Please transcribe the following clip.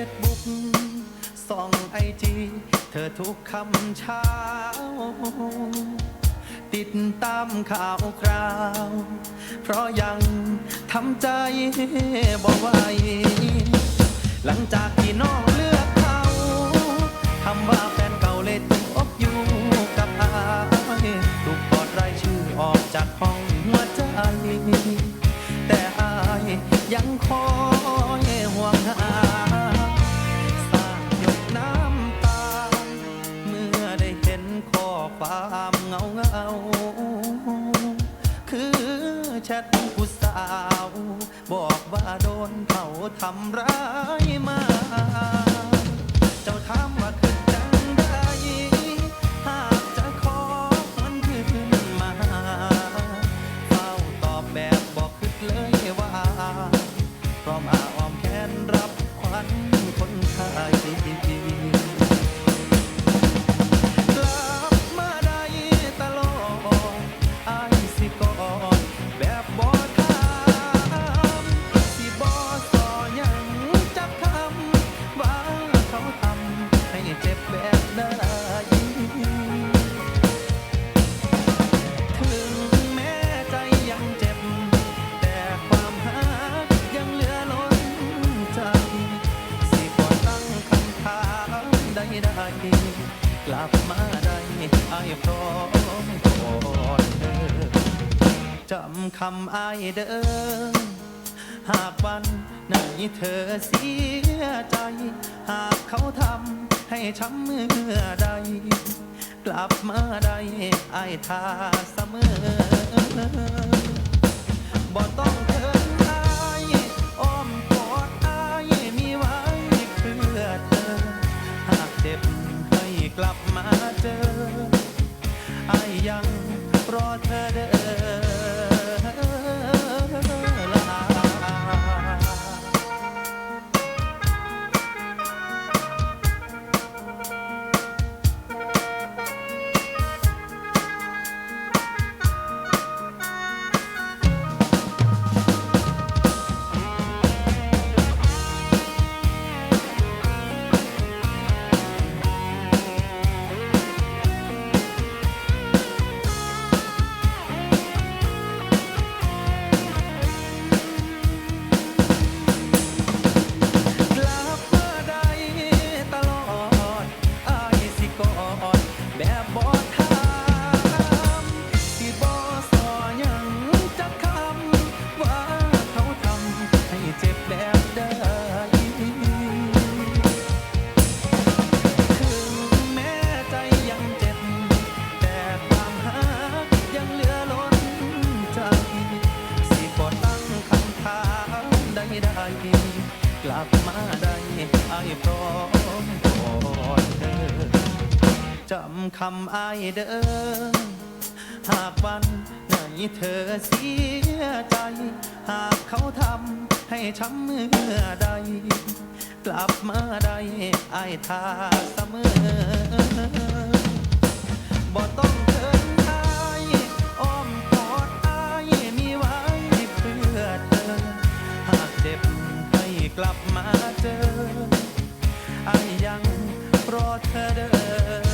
เฟซบุ๊กส่องไอจีเธอทุกคำเช้า ติดตามข่าวคราว เพราะยังทำใจบ่ไหวหลังจากที่น้องเลือกเขาคำว่าแฟนเก่าเลย ชทผู้สาว บอกว่าโดนเขาทำร้ายมา เจ้าถามว่าคือจังไดหากจะขอมันคืนมาเฝ้าตอบแบบบอกคิดเลยว่าพร้อมอาออมแขนรับขวัน กลับมาได้ไอ้ายพร้อมกอดเธอจำคำอายเด้อหากวันไหนเธอเสียใจ หากเขาทำให้ช้ำเมื่อใด กลับมาได้อายท่าเสมอบ่ต้องเถินออ้อมกอดอายมีไว้เพื่อเธอ หากเจ็บ กลับมาเจออายยังรอเธอเด้อ จำคำอายเดิมหากวันไหนเธอเสียใจ หากเขาทำให้ช้ำเมื่อใด กลับมาได้อายทาเสมอบ่ต้องเคินอายอ้อมกอดอายมีไว้เพื่อเธอ หากเจ็บให้กลับมาเจออายยังรอเธอเดิน